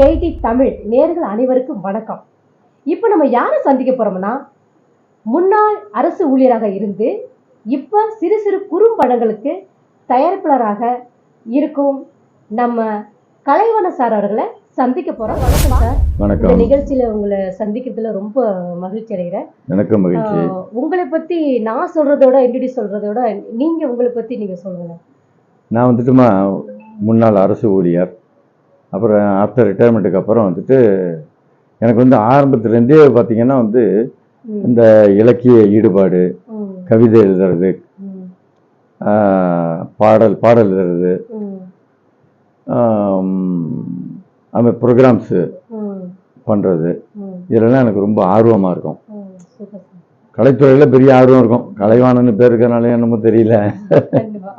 Eighty Tamil நேர்கள் அனைவருக்கும் வணக்கம். இப்போ நம்ம யாரை சந்திக்க போறோம்னா முன்னாள் அரசு ஊழியராக இருந்து இப்போ சிறு சிறு குறும்படங்களுக்கு தயாரிப்பாளராக இருக்கும் நம்ம கலைவன சார் அவர்களை சந்திக்க போறோம். வணக்கம் சார். இந்த வணக்கம் நிகழ்ச்சியில உங்களை சந்திக்கிறதுல ரொம்ப மகிழ்ச்சி அடைகிறேன். எனக்கு மகிழ்ச்சி. உங்களை பத்தி நான் சொல்றதோட இன்ட்ரடியூஸ் சொல்றதோட நீங்க உங்களை பத்தி நீங்க சொல்லுங்க. நான் வந்துட்டுமா முன்னாள் அரசு ஊழியர் அப்புறம் ஆஃப்டர் ரிட்டையர்மெண்ட்டுக்கு அப்புறம் வந்துட்டு எனக்கு வந்து ஆரம்பத்துலேருந்தே பார்த்தீங்கன்னா வந்து இந்த இலக்கிய ஈடுபாடு கவிதை எழுதுறது பாடல் பாடல் எழுதுறது அந்த ப்ரோக்ராம்ஸு பண்ணுறது இதெல்லாம் எனக்கு ரொம்ப ஆர்வமாக இருக்கும். கலைத்துறையில் பெரிய ஆர்வம் இருக்கும். கலைவாணன்னு பேர் இருக்கனாலே என்னமோ தெரியல.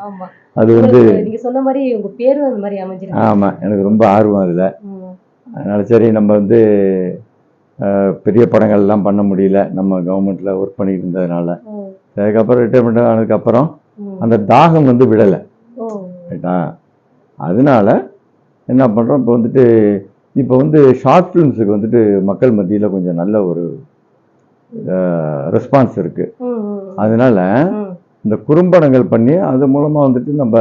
ஆமா. அது வந்து நீங்க சொன்ன மாதிரி உங்க பேரும் அந்த மாதிரி அமைஞ்சிருக்கு. ஆமாம் எனக்கு ரொம்ப ஆர்வம் அதில். அதனால் சரி நம்ம வந்து பெரிய படங்கள்லாம் பண்ண முடியல. நம்ம கவர்மெண்ட்டில் ஒர்க் பண்ணிட்டு இருந்ததுனால. அதுக்கப்புறம் ரிட்டைர்மெண்ட் ஆனதுக்கப்புறம். அந்த தாகம் வந்து விடலை. ரைட்டா அதனால என்ன பண்ணுறோம் இப்போ வந்துட்டு இப்போ வந்து ஷார்ட் ஃபிலிம்ஸுக்கு வந்துட்டு மக்கள் மத்தியில் கொஞ்சம் நல்ல ஒரு ரெஸ்பான்ஸ் இருக்குது அதனால இந்த குறும்படங்கள் பண்ணி அது மூலமாக வந்துட்டு நம்ம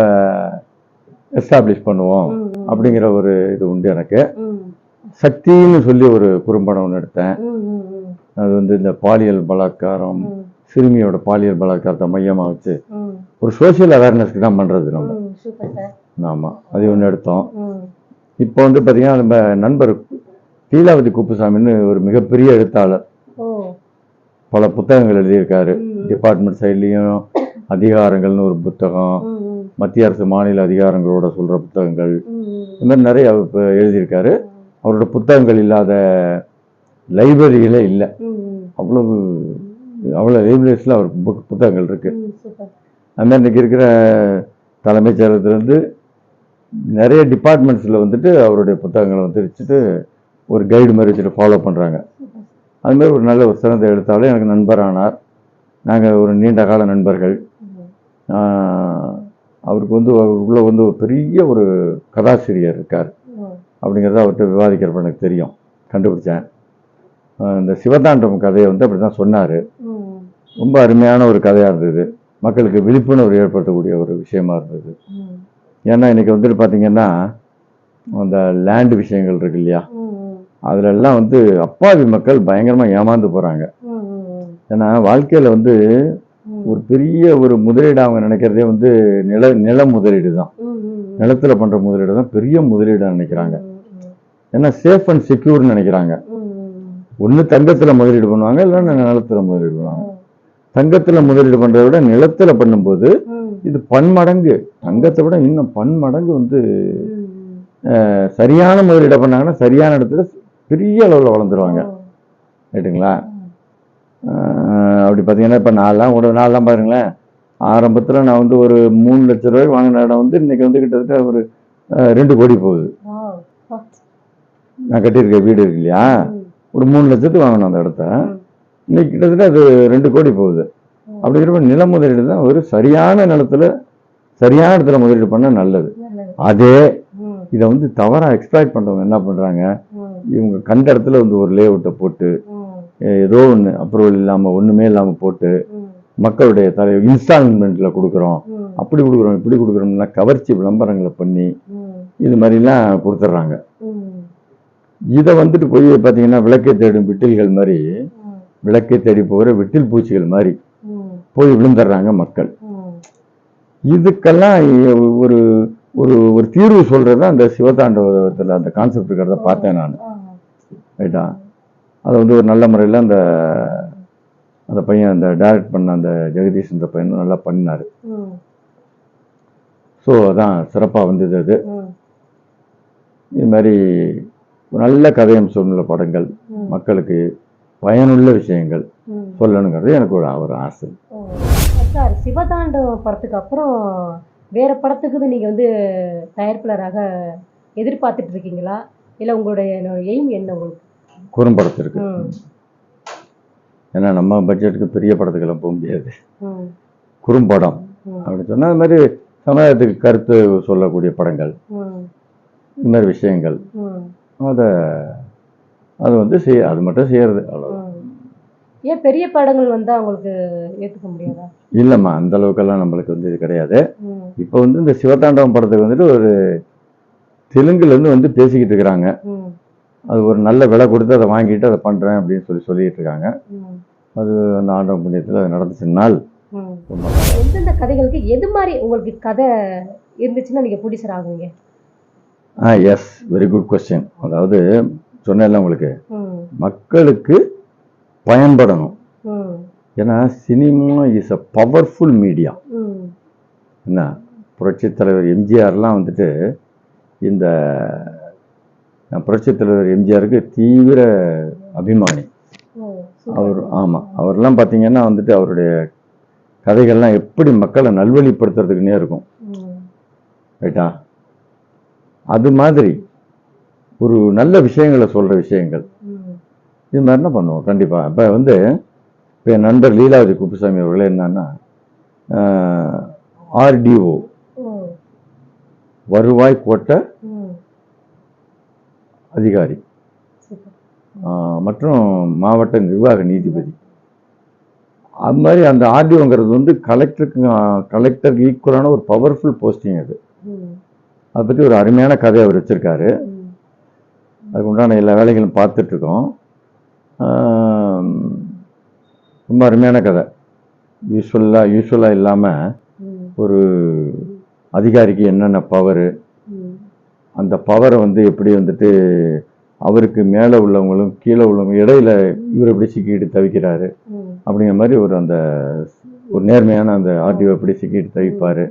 எஸ்டாப்ளிஷ் பண்ணுவோம் அப்படிங்கிற ஒரு இது உண்டு எனக்கு. சக்தின்னு சொல்லி ஒரு குறும்படம் ஒன்று எடுத்தேன். அது வந்து இந்த பாலியல் பலாத்காரம் சிறுமியோட பாலியல் பலாத்காரத்தை மையமாக வச்சு ஒரு சோஷியல் அவேர்னஸ்க்கு தான் பண்ணுறது நம்ம. ஆமாம் அது ஒன்று எடுத்தோம். இப்போ வந்து பார்த்தீங்கன்னா நம்ம நண்பர் லீலாவதி குப்புசாமின்னு ஒரு மிகப்பெரிய எழுத்தாளர். பல புத்தகங்கள் எழுதியிருக்காரு. டிபார்ட்மெண்ட் சைட்லேயும் அதிகாரங்கள்னு ஒரு புத்தகம் மத்திய அரசு மாநில அதிகாரங்களோட சொல்கிற புத்தகங்கள். இந்த மாதிரி நிறைய எழுதியிருக்காரு. அவரோட புத்தகங்கள் இல்லாத லைப்ரரியிலே இல்லை. அவ்வளவு அவ்வளோ லைப்ரரிஸில் அவர் புக் புத்தகங்கள் இருக்குது ம், சூப்பர். அது மாதிரி இன்றைக்கி இருக்கிற தலைமைச் செயலகத்துலேருந்து நிறைய டிபார்ட்மெண்ட்ஸில் வந்துட்டு அவருடைய புத்தகங்களை வந்து வச்சுட்டு ஒரு கைடு மாதிரி வச்சுட்டு ஃபாலோ பண்ணுறாங்க அது மாதிரி ஒரு நல்ல ஒரு சிறந்த எழுத்தாளர் எனக்கு நண்பரானார். நாங்கள் ஒரு நீண்ட கால நண்பர்கள். அவருக்கு வந்து அவருக்குள்ள வந்து ஒரு பெரிய ஒரு கதாசிரியர் இருக்கார். அப்படிங்கிறத அவர்கிட்ட விவாதிக்கிறப்ப எனக்கு தெரியும். கண்டுபிடிச்சேன். இந்த சிவதாண்டம் கதையை வந்து அப்படி தான் சொன்னார் ரொம்ப அருமையான ஒரு கதையாக இருந்தது. மக்களுக்கு விழிப்புணர்வு ஏற்படுத்தக்கூடிய ஒரு விஷயமா இருந்தது. ஏன்னா இன்னைக்கு வந்துட்டு பார்த்தீங்கன்னா அந்த லேண்டு விஷயங்கள் இருக்கு இல்லையா? ம், ம், அதுல எல்லாம் வந்து அப்பாவி மக்கள் பயங்கரமாக ஏமாந்து போகிறாங்க ஏன்னா வாழ்க்கையில் வந்து ஒரு பெரிய ஒரு முதலீடு அவங்க நினைக்கிறதே வந்து நில நில முதலீடு தான் நிலத்துல பண்ற முதலீடு தான் பெரிய முதலீடு நினைக்கிறாங்க. ஏன்னா சேஃப் அண்ட் செக்யூர்னு நினைக்கிறாங்க. ஒன்று தங்கத்துல முதலீடு பண்ணுவாங்க இல்லைன்னா நிலத்துல முதலீடு பண்ணுவாங்க. தங்கத்துல முதலீடு பண்றதை விட நிலத்துல பண்ணும்போது இது பன்மடங்கு தங்கத்தை விட இன்னும் பன்மடங்கு வந்து சரியான முதலீடை பண்ணாங்கன்னா சரியான இடத்துல பெரிய அளவில் வளர்ந்துருவாங்க. ரைட்டுங்களா அப்படி பார்த்தீங்கன்னா இப்போ நான்லாம் ஒரு நாள்லாம் பாருங்களேன். ஆரம்பத்தில் நான் வந்து ஒரு மூணு லட்ச ரூபாய்க்கு வாங்கின இடம் வந்து இன்னைக்கு வந்து கிட்டத்தட்ட ஒரு ரெண்டு கோடி போகுது. நான் கட்டியிருக்க வீடு இருக்கு இல்லையா? ஒரு மூணு லட்சத்துக்கு வாங்கினோம் அந்த இடத்த. இன்னைக்கு கிட்டத்தட்ட அது ரெண்டு கோடி போகுது. அப்படிங்கிறப்ப நில முதலீடு தான் ஒரு சரியான நிலத்துல சரியான இடத்துல முதலீடு பண்ண நல்லது. அதே இதை வந்து தவறாக எக்ஸ்ப்ளாய்ட் பண்ணுறவங்க என்ன பண்ணுறாங்க இவங்க கண்ட இடத்துல வந்து ஒரு லேஅவுட்டை போட்டு ம், எ- ஏதோ ஒன்று அப்ரூவல் இல்லாமல் ஒன்றுமே இல்லாமல் போட்டு மக்களுடைய தலை இன்ஸ்டால்மெண்ட்டில் கொடுக்குறோம். அப்படி கொடுக்குறோம் இப்படி கொடுக்குறோம்னா கவர்ச்சி விளம்பரங்களை பண்ணி இது மாதிரிலாம் கொடுத்துட்றாங்க இதை வந்துட்டு போய் பார்த்தீங்கன்னா விளக்கை தேடும் விட்டில்கள் மாதிரி விளக்கை தேடி போகிற விட்டில் பூச்சிகள் மாதிரி போய் விழுந்துடுறாங்க மக்கள். இதுக்கெல்லாம் ஒரு ஒரு ஒரு தீர்வு சொல்றது அந்த சிவதாண்டவத்தில் அந்த கான்செப்ட் இருக்கிறத பார்த்தேன் நான். ரைட்டா அதை வந்து ஒரு நல்ல முறையில் அந்த அந்த பையன் அந்த டைரக்ட் பண்ண அந்த ஜெகதீஷ் இந்த பையனும் நல்லா பண்ணினார். ஸோ அதான் சிறப்பாக வந்தது அது. இது மாதிரி நல்ல கதையம்சம் உள்ள படங்கள் மக்களுக்கு பயனுள்ள விஷயங்கள். சொல்லணுங்கிறது எனக்கு ஒரு ஒரு ஆசை. சார் சிவதாண்டவம் படத்துக்கு அப்புறம் வேற படத்துக்கு நீங்க வந்து தயாரிப்பாளராக எதிர்பார்த்துட்டு இருக்கீங்களா? இல்ல உங்களுடைய எய்ம் என்ன உங்களுக்கு? குறும்படத்திற்கு ஏன்னா நம்ம பட்ஜெட்டுக்கு பெரிய படத்துக்கெல்லாம் போக முடியாது. குறும்படம் ம், அப்படி சொன்னால் அது மாதிரி சமுதாயத்துக்கு கருத்து சொல்லக்கூடிய படங்கள். ம், இந்த மாதிரி விஷயங்கள். அதை அது வந்து செய்ய அது மட்டும் செய்யறது அவ்வளோ ம். ஏன் பெரிய படங்கள் வந்தா உங்களுக்கு ஏத்துக்க முடியாதா? இல்லைம்மா அந்த அளவுக்கெல்லாம் நம்மளுக்கு வந்து இது கிடையாது. இப்போ வந்து இந்த சிவதாண்டவம் படத்துக்கு வந்துட்டு ஒரு தெலுங்குலேருந்து வந்து பேசிக்கிட்டு இருக்கிறாங்க. அது ஒரு நல்ல விலை கொடுத்து அதை வாங்கிட்டு அதை பண்ணுறேன் அப்படின்னு சொல்லி சொல்லிட்டு இருக்காங்க. அது அந்த ஆண்டவன் புண்ணியத்தில் அது நடந்துச்சுனால் ம். எந்தெந்த கதைகளுக்கு எது மாதிரி உங்களுக்கு கதை இருந்துச்சுன்னா நீங்க ப்ரொடியூசர் ஆகுவீங்க ஆ எஸ் வெரி குட் கொஸ்டின் அதாவது சொன்னேன்ல உங்களுக்கு. மக்களுக்கு பயன்படணும். ஏன்னா cinema is a powerful media. என்ன புரட்சித் தலைவர் எம்ஜிஆர்லாம் வந்துட்டு இந்த நான் புரட்சித் தலைவர் எம்ஜிஆருக்கு தீவிர அபிமானி. அவர் ஆமாம் அவர்லாம் பார்த்தீங்கன்னா வந்துட்டு அவருடைய கதைகள்லாம் எப்படி மக்களை நல்வழிப்படுத்துறதுக்குன்னே இருக்கும். ரைட்டா அது மாதிரி ஒரு நல்ல விஷயங்களை சொல்கிற விஷயங்கள். இது மாதிரினா பண்ணுவோம் கண்டிப்பாக இப்போ வந்து இப்போ என் நண்பர் லீலாவதி குப்புசாமி அவர்களே என்னன்னா ஆர்டிஓ. வருவாய் கோட்ட. அதிகாரி மற்றும் மாவட்ட நிர்வாக நீதிபதி அது மாதிரி அந்த ஆர்டிஓங்கிறது வந்து கலெக்டருக்கு கலெக்டருக்கு ஈக்குவலான ஒரு பவர்ஃபுல் போஸ்டிங் அது. அதை பற்றி ஒரு அருமையான கதை அவர் வச்சுருக்காரு. அதுக்கு உண்டான எல்லா வேலைகளும் பார்த்துட்ருக்கோம் ரொம்ப அருமையான கதை யூஸ்வலாக யூஸ்வலாக இல்லாமல். ஒரு அதிகாரிக்கு என்னென்ன பவரு. அந்த பவரை வந்து எப்படி வந்துட்டு அவருக்கு மேலே உள்ளவங்களும் கீழே உள்ளவங்க இடையில இவர் எப்படி சிக்கிட்டு தவிக்கிறாரு. அப்படிங்கிற மாதிரி ஒரு அந்த ஒரு நேர்மையான அந்த ஆர்டிஓ எப்படி சிக்கிட்டு தவிப்பார்.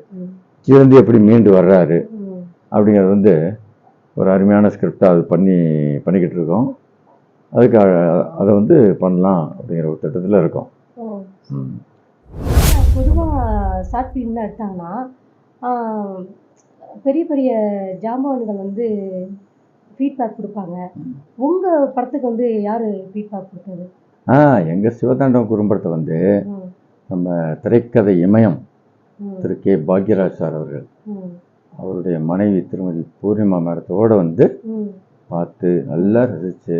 இருந்து எப்படி மீண்டு வர்றாரு. அப்படிங்கிறது வந்து ஒரு அருமையான ஸ்கிரிப்டாக அது பண்ணி பண்ணிக்கிட்டு இருக்கோம் அதுக்கு அதை வந்து பண்ணலாம் அப்படிங்கிற ஒரு திட்டத்தில் இருக்கோம். பொதுவாக ஷார்ட் ஃபிலிம்லாம் எடுத்தாங்கன்னா பெரிய பெரிய ஜாமான்கள் வந்து ஃபீட்பேக் கொடுப்பாங்க உங்கள் படத்துக்கு வந்து யார் ஃபீட்பேக் கொடுத்தது ஆ எங்கள் சிவதாண்டவம் குறும்படத்தை வந்து. நம்ம திரைக்கதை இமயம். திரு கே பாக்யராஜ் சார் அவர்கள். அவருடைய மனைவி திருமதி பூர்ணிமா மேடத்தோடு வந்து. பார்த்து நல்லா ரசித்து.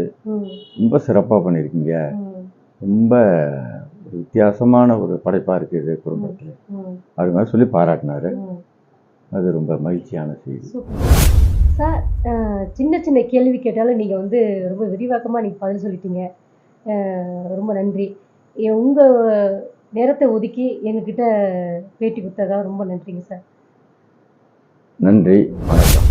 ரொம்ப சிறப்பாக பண்ணியிருக்கீங்க. ரொம்ப ஒரு வித்தியாசமான ஒரு படைப்பாக இருக்குது இது குடும்பத்தில். அப்படி மாதிரி சொல்லி பாராட்டினாரு. அது ரொம்ப மகிழ்ச்சியான செய்தி. சார் சின்ன சின்ன கேள்வி கேட்டாலும் நீங்கள் வந்து ரொம்ப விரிவாக்கமாக நீங்கள் பதில் சொல்லிட்டீங்க. ரொம்ப நன்றி. உங்கள் நேரத்தை ஒதுக்கி எங்ககிட்ட பேட்டி கொடுத்ததாக ரொம்ப நன்றிங்க சார். நன்றி. வணக்கம்.